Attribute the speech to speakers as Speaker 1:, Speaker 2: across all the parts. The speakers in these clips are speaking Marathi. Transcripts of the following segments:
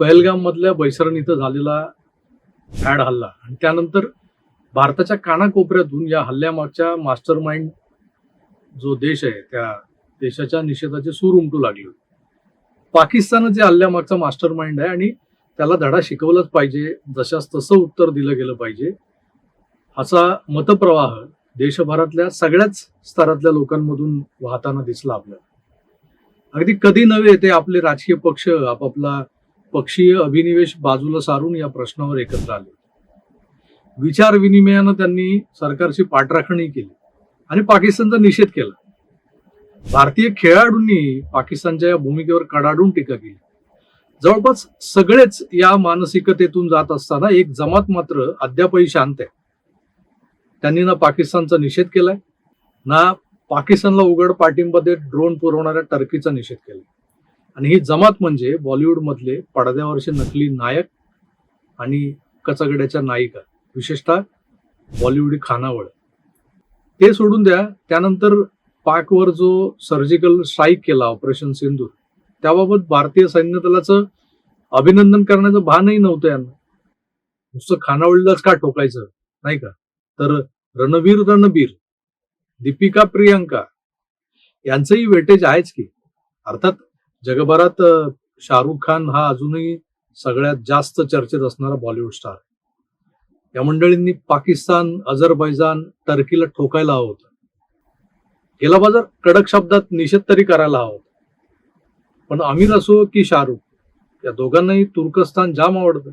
Speaker 1: पहलगाम मधल्या बैसरण इथं झालेला ऍड हल्ला आणि त्यानंतर भारताच्या कानाकोपऱ्यातून या हल्ल्यामागच्या मास्टर माइंड जो देश आहे त्या देशाच्या निषेधाचे सूर उमटू लागले होते. जे हल्ल्यामागचा मास्टर माइंड आहे आणि त्याला धडा शिकवलाच पाहिजे जशास तसं उत्तर दिलं गेलं पाहिजे असा मतप्रवाह देशभरातल्या सगळ्याच स्तरातल्या लोकांमधून वाहताना दिसला आपल्याला अगदी कधी नव्हे ते आपले राजकीय पक्ष आपापला पक्षीय अभिनिवेश बाजूला सारून या प्रश्नावर एकत्र आले विचार विनिमयानं त्यांनी सरकारची पाठराखणी केली आणि पाकिस्तानचा निषेध केला. भारतीय खेळाडूंनी पाकिस्तानच्या या भूमिकेवर कडाडून टीका केली. जवळपास सगळेच या मानसिकतेतून जात असताना एक जमात मात्र अद्यापही शांत आहे. त्यांनी ना पाकिस्तानचा निषेध केलाय ना पाकिस्तानला उघड पाठिंबा देत ड्रोन पुरवणाऱ्या टर्कीचा निषेध केला आणि ही जमात म्हणजे बॉलिवूडमधले पडद्यावरचे नकली नायक आणि कचगड्याच्या नायिका विशेषतः बॉलिवूड खानावळ. ते सोडून द्या त्यानंतर पाकवर जो सर्जिकल स्ट्राईक केला ऑपरेशन सिंधूर त्याबाबत भारतीय सैन्य दलाचं अभिनंदन करण्याचं भानही नव्हतं यांना. नुसतं खानावळीलाच का ठोकायचं नाही का? तर रणवीर रणबीर दीपिका प्रियंका यांचंही वेटेज आहेच की. अर्थात जगभरात शाहरुख खान हा अजूनही सगळ्यात जास्त चर्चेत असणारा बॉलिवूड स्टार या मंडळींनी पाकिस्तान अझरबैजान टर्कीला ठोकायला हवं होतं. गेला बाजार कडक शब्दात निषेध तरी करायला हवा होता. पण आमिर असो की शाहरुख या दोघांनाही तुर्कस्तान जाम आवडतं.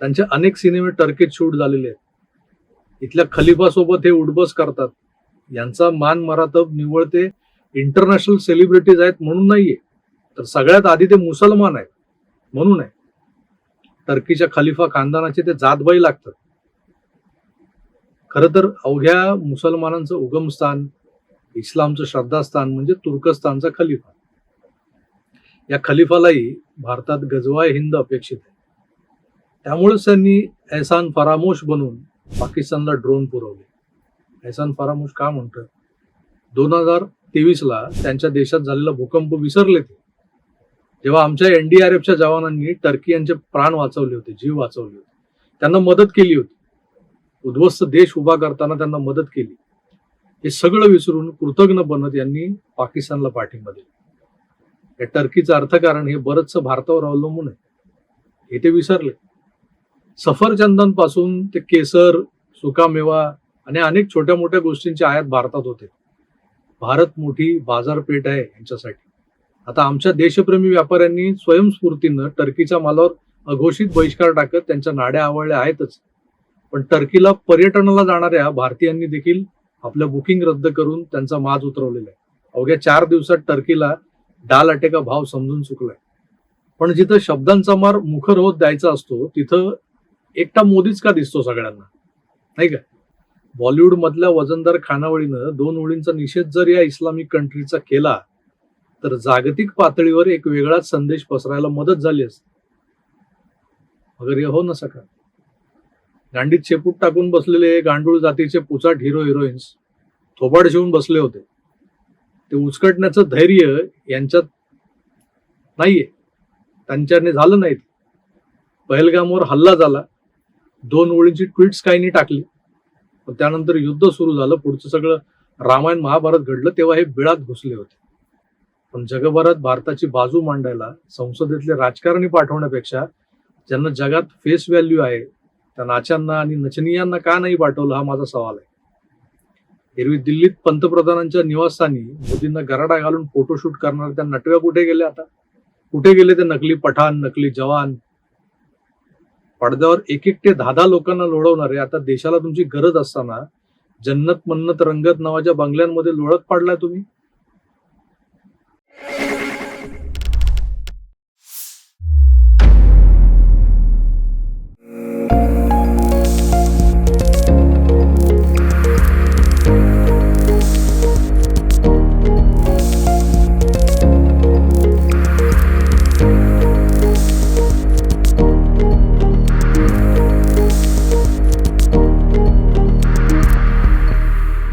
Speaker 1: त्यांचे अनेक सिनेमे टर्कीत शूट झालेले आहेत. इथल्या खलिफासोबत हे उडबस करतात. यांचा मान मरातब निवळ ते इंटरनॅशनल सेलिब्रिटीज आहेत म्हणून नाहीये. तर सगळ्यात आधी ते मुसलमान आहेत. म्हणून आहे. टर्कीच्या खलिफा खानदानाचे ते जातबाई लागतात. खरं तर अवघ्या मुसलमानांचं उगमस्थान इस्लामचं श्रद्धास्थान म्हणजे तुर्कस्तानचा खलिफा. या खलिफालाही भारतात गजवाय हिंद अपेक्षित आहे. त्यामुळेच त्यांनी एहसान फरामोश बनून पाकिस्तानला ड्रोन पुरवले. एहसान फरामोश का म्हणतोय दोन हजार तेवीस ला त्यांच्या देशात झालेला भूकंप विसरले ते. जेव्हा आमच्या एनडीआरएफच्या जवानांनी टर्की यांचे प्राण वाचवले होते जीव वाचवले होते. त्यांना मदत केली होती. उद्ध्वस्त देश उभा करताना त्यांना मदत केली. हे सगळं विसरून कृतज्ञ बनत यांनी पाकिस्तानला पाठिंबा दिला. या टर्कीचं अर्थकारण हे बरंच भारतावर अवलंबून आहे. हे ते विसरले. सफरचंदांपासून ते केसर सुकामेवा आणि अनेक छोट्या मोठ्या गोष्टींची आयात भारतात होते. भारत मोठी बाजारपेठ आहे यांच्यासाठी. आता आमच्या देशप्रेमी व्यापाऱ्यांनी स्वयंस्फूर्तीनं टर्कीच्या मालावर अघोषित बहिष्कार टाकत त्यांच्या नाड्या आवळल्या आहेतच. पण टर्कीला पर्यटनाला जाणाऱ्या भारतीयांनी देखील आपलं बुकिंग रद्द करून त्यांचा माज उतरवलेला आहे. अवघ्या चार दिवसात टर्कीला डाल अटेका भाव समजून चुकलाय. पण जिथं शब्दांचा मार मुखर होत द्यायचा असतो तिथं एकटा मोदीच का दिसतो सगळ्यांना? नाही का? बॉलिवूड मधल्या वजनदार खानावळीनं दोन ओळींचा निषेध जर या इस्लामिक कंट्रीचा केला तर जागतिक पातळीवर एक वेगळाच संदेश पसरायला मदत झाली असते. मगर हे हो न सका गांडीत शेपूट टाकून बसलेले गांडूळ जातीचे पुचाट हिरो हिरोईन्स थोबाड शिवून बसले होते. ते उचकटण्याचं धैर्य यांच्यात नाहीये. त्यांच्याने झालं नाही. पहलगामवर हल्ला झाला. दोन ओळींची ट्विट्स काहींनी टाकली. पण त्यानंतर युद्ध सुरू झालं. पुढचं सगळं रामायण महाभारत घडलं तेव्हा हे बिळात घुसले होते. पण जगभरात भारताची बाजू मांडायला संसदेतले राजकारणी पाठवण्यापेक्षा ज्यांना जगात फेस व्हॅल्यू आहे त्या नाच्यांना आणि नचनीयांना का नाही पाठवलं हा माझा सवाल आहे. एरवी दिल्लीत पंतप्रधानांच्या निवासस्थानी मोदींना गराडा घालून फोटोशूट करणाऱ्या त्या नटव्या कुठे गेले आता? कुठे गेले ते नकली पठाण नकली जवान? पडद्यावर एक एकटे दहा दहा लोकांना लोळवणारे आता देशाला तुमची गरज असताना जन्नत मन्नत रंगत नावाच्या बंगल्यांमध्ये लोळत पाडलाय तुम्ही? Thank you.